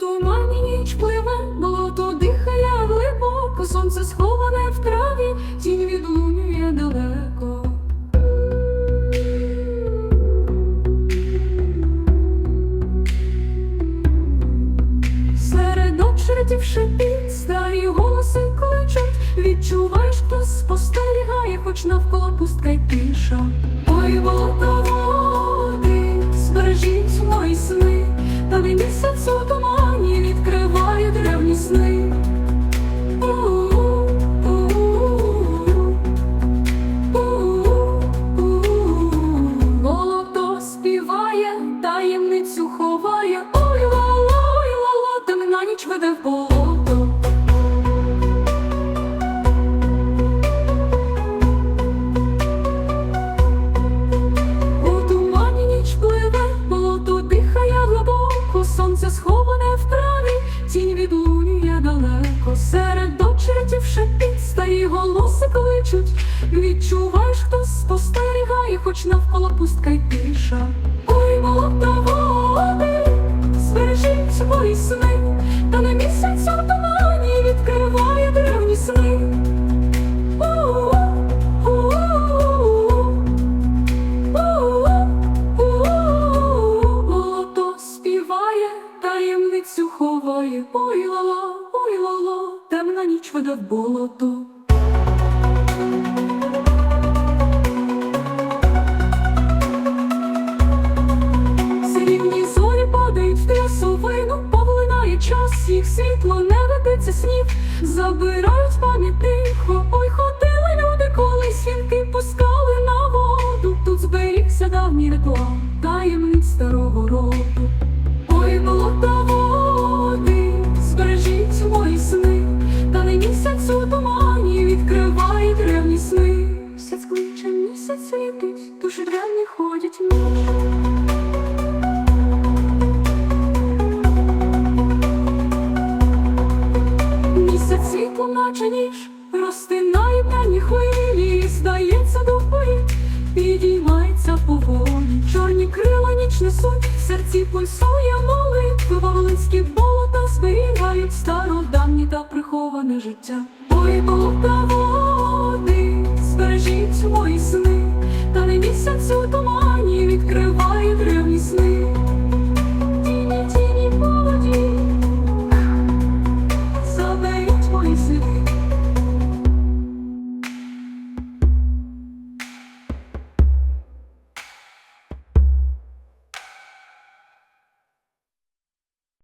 тумані ніч пливе, болото дихає глибоко, сонце сховане в траві, тінь відлунює далеко. Серед очеретів шипіт, старі голоси кличуть, відчуваєш, хтось спостерігає, хоч навколо пустка й тиша. Ой, води, темна в болото. У тумані ніч пливе, болото дихає глибоко, сонце сховане в траві, тінь відлунює далеко. Серед очеретів шепіт, старі голоси кличуть. Відчуваєш, хтось спостерігає, хоч навколо пустка й тиша. Ой, болото води, збережіть мої сни, таємницю ховає. Ой лало, ой лало, темна ніч веде в болото. Срібні зорі падають в трясовину, повлинає час, їх світло не ведеться снів, забирають пам'ять тихо. Ой, ходили люди, колись вінки пускали на воду. Тут зберігся давній ритуал, таємниць старого роду. Місяць древні ходять ніч. Місяць ніж, розтинає п'яні хвилі, здається до порі, підіймається поволі, чорні крила ніч несуть, в серці пульсує молитва, Волинські болота зберігають стародавні та приховане життя. そこも